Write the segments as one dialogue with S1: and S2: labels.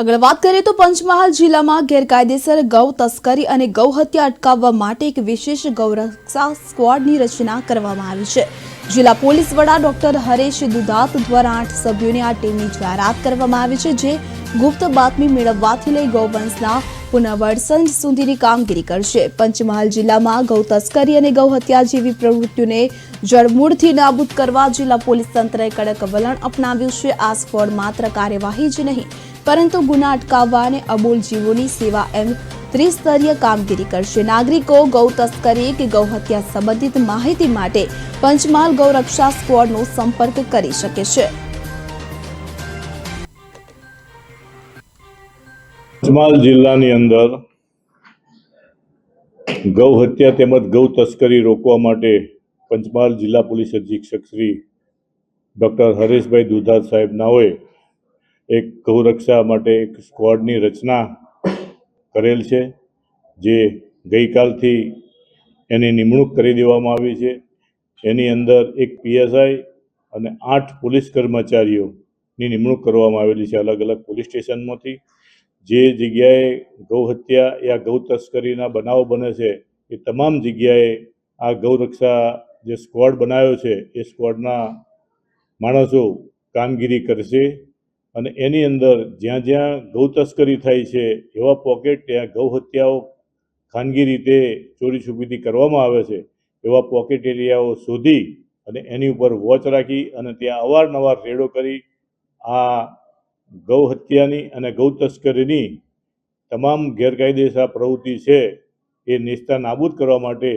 S1: આગળ વાત કરીએ તો પંચમહાલ જિલ્લામાં ગેરકાયદેસર ગૌ તસ્કરી અને ગૌ હત્યા અટકાવવા માટે એક વિશેષ ગૌરક્ષા સ્ક્વોડની રચના કરવામાં આવી છે. જિલ્લા પોલીસ વડા ડોક્ટર હરેશ દુધાત દ્વારા આઠ સભ્યોની આ ટીમની જાહેરાત કરવામાં આવી છે, જે ગુપ્ત બાતમી મેળવવાથી લઈ ગૌવંશના પુનઃવર્સન સુધીની કામગીરી કરશે. પંચમહાલ જિલ્લામાં ગૌ તસ્કરી અને ગૌ હત્યા જેવી પ્રવૃત્તિઓને જળમૂળથી નાબૂદ કરવા જિલ્લા પોલીસ તંત્રએ કડક વલણ અપનાવ્યું છે. આ સ્ક્વોડ માત્ર કાર્યવાહી જ નહીં પરંતુ ગુના અટકાવવા અને અબોલ જીવોની સેવા એમ ત્રિસ્તરીય કામગીરી કરશે. નાગરિકો ગૌ તસ્કરી કે ગૌ હત્યા સંબંધિત માહિતી માટે પંચમહાલ ગૌરક્ષા સ્કવોડનો સંપર્ક કરી શકે છે.
S2: પંચમહાલ જિલ્લાની અંદર ગૌ હત્યા તેમજ ગૌ તસ્કરી રોકવા માટે પંચમહાલ જિલ્લા પોલીસ અધિક્ષક શ્રી ડૉક્ટર હરેશભાઈ દુધાત સાહેબ નાઓએ એક ગૌરક્ષા માટે એક સ્ક્વોડની રચના કરેલ છે, જે ગઈકાલથી એની નિમણૂક કરી દેવામાં આવી છે. એની અંદર એક પીએસઆઈ અને આઠ પોલીસ કર્મચારીઓની નિમણૂક કરવામાં આવેલી છે અલગ અલગ પોલીસ સ્ટેશનમાંથી. જે જગ્યાએ ગૌ હત્યા યા ગૌ તસ્કરીના બનાવો બને છે, એ તમામ જગ્યાએ આ ગૌરક્ષા જે સ્ક્વોડ બનાવ્યો છે, એ સ્ક્વોડના માણસો કામગીરી કરશે. અને એની અંદર જ્યાં જ્યાં ગૌ તસ્કરી થાય છે, એવા પોકેટ ત્યાં ગૌ હત્યાઓ ખાનગી રીતે ચોરી છુપીથી કરવામાં આવે છે, એવા પોકેટ એરિયાઓ શોધી અને એની ઉપર વોચ રાખી અને ત્યાં અવારનવાર રેડો કરી આ ગૌ હત્યાની અને ગૌ તસ્કરીની તમામ ગેરકાયદેસર પ્રવૃત્તિ છે એ નિસ્તા નાબૂદ કરવા માટે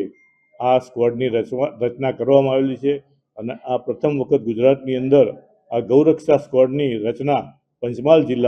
S2: આ સ્ક્વોડની રચના કરવામાં આવેલી છે અને આ પ્રથમ વખત ગુજરાતની અંદર આ ગૌરક્ષા સ્કવોડની રચના પંચમહાલ જિલ્લા